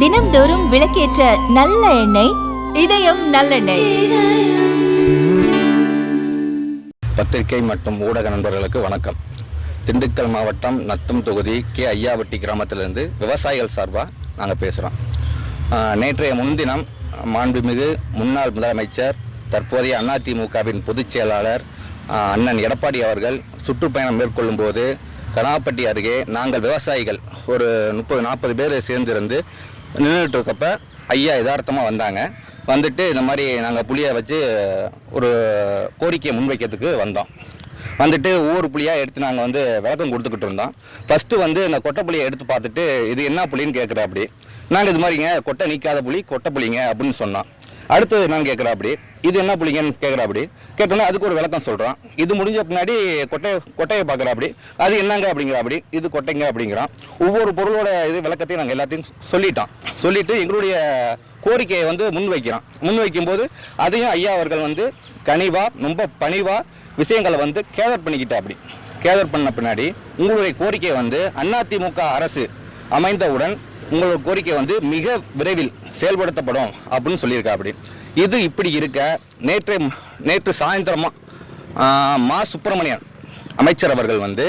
தினம்தோறும் விளக்கேற்ற நல்ல எண்ணெய் இதயம் நல்லெண்ணெய். பத்திரிகை மற்றும் ஊடக நண்பர்களுக்கு வணக்கம். திண்டுக்கல் மாவட்டம் நத்தம் தொகுதி கே ஐயாவட்டி கிராமத்திலிருந்து விவசாயிகள் சார்பாக நாங்கள் பேசுகிறோம் நேற்றைய முன்தினம் மாண்புமிகு முன்னாள் முதலமைச்சர் தற்போதைய அதிமுகவின் பொதுச் செயலாளர் அண்ணன் எடப்பாடி அவர்கள் சுற்றுப்பயணம் மேற்கொள்ளும் போது கனாப்பட்டி அருகே நாங்கள் விவசாயிகள் ஒரு முப்பது நாற்பது பேர் சேர்ந்திருந்து நின்றுட்டு இருக்கப்ப ஐயா யதார்த்தமாக வந்தாங்க. வந்துட்டு இந்த மாதிரி நாங்கள் புளியை வச்சு ஒரு கோரிக்கையை முன்வைக்கிறதுக்கு வந்தோம். வந்துட்டு ஒவ்வொரு புளியாக எடுத்து நாங்கள் வந்து விளக்கம் கொடுத்துக்கிட்டு இருந்தோம். ஃபஸ்ட்டு வந்து இந்த கொட்டை புளியை எடுத்து பார்த்துட்டு இது என்ன புளின்னு கேட்குற அப்படி நாங்கள் இது மாதிரிங்க கொட்டை நீக்காத புளி கொட்டை புளிங்க அப்படின்னு சொன்னோம். அடுத்தது என்னன்னு கேட்குற அப்படி இது என்ன புளிங்கன்னு கேட்குற அப்படி கேட்டோன்னே அதுக்கு ஒரு விளக்கம் சொல்கிறான் இது முடிஞ்ச பின்னாடி கொட்டையை கொட்டையை பார்க்குற அப்படி அது என்னங்க அப்படிங்கிற அப்படி இது கொட்டைங்க அப்படிங்கிறான். ஒவ்வொரு பொருளோட இது விளக்கத்தையும் நாங்கள் எல்லாத்தையும் சொல்லிட்டோம் சொல்லிவிட்டு எங்களுடைய கோரிக்கையை வந்து முன்வைக்கிறோம் முன்வைக்கும்போது அதையும் ஐயா அவர்கள் வந்து கனிவாக ரொம்ப பணிவாக விஷயங்களை வந்து கேதர் பண்ணிக்கிட்டா அப்படி கேதர் பண்ண பின்னாடி உங்களுடைய கோரிக்கை வந்து அதிமுக அரசு அமைந்தவுடன் உங்களோட கோரிக்கை வந்து மிக விரைவில் செயல்படுத்தப்படும் அப்படின்னு சொல்லியிருக்கா அப்படி இது இப்படி இருக்க நேற்று நேற்று சாயந்தரமாக மா சுப்பிரமணியன் அமைச்சர் அவர்கள் வந்து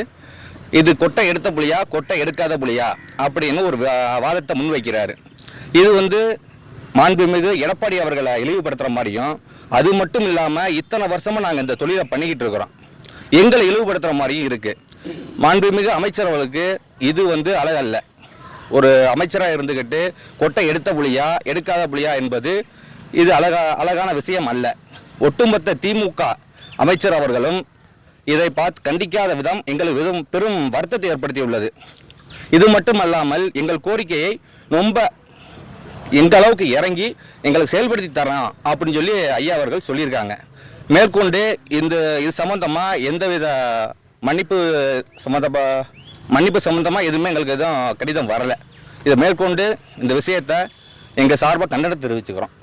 இது கொட்டை எடுத்த புலியா கொட்டை எடுக்காத புலியா அப்படின்னு ஒரு வா- வாதத்தை முன்வைக்கிறாரு. இது வந்து மாண்புமிகு எடப்பாடி அவர்களை இழிவுபடுத்துகிற மாதிரியும் அது மட்டும் இல்லாமல் இத்தனை வருஷமும் நாங்கள் இந்த தொழிலை பண்ணிக்கிட்டு இருக்கிறோம். எங்களை இழிவுபடுத்துகிற மாதிரியும் இருக்குது மாண்புமிகு அமைச்சர் அவர்களுக்கு இது வந்து அழகல்ல. ஒரு அமைச்சராக இருந்துக்கிட்டு கொட்டை எடுத்த புலியா எடுக்காத புலியா என்பது இது அழகா அழகான விஷயம் அல்ல. ஒட்டுமொத்த திமுக அமைச்சர் அவர்களும் இதை பார்த்து கண்டிக்காத விதம் எங்களுக்கு பெரும் பெரும் வருத்தத்தை ஏற்படுத்தியுள்ளது. இது மட்டுமல்லாமல் எங்கள் கோரிக்கையை ரொம்ப எந்த அளவுக்கு இறங்கி எங்களுக்கு செயல்படுத்தி தரோம் அப்படின்னு சொல்லி ஐயா அவர்கள் சொல்லியிருக்காங்க. மேற்கொண்டு இந்த இது சம்பந்தமா எந்தவித மன்னிப்பு சம்மந்தமா மன்னிப்பு சம்மந்தமாக எதுவுமே எங்களுக்கு எதுவும் கடிதம் வரலை. இதை மேற்கொண்டு இந்த விஷயத்தை எங்கள் சார்பாக கண்டனம் தெரிவிச்சுக்கிறோம்.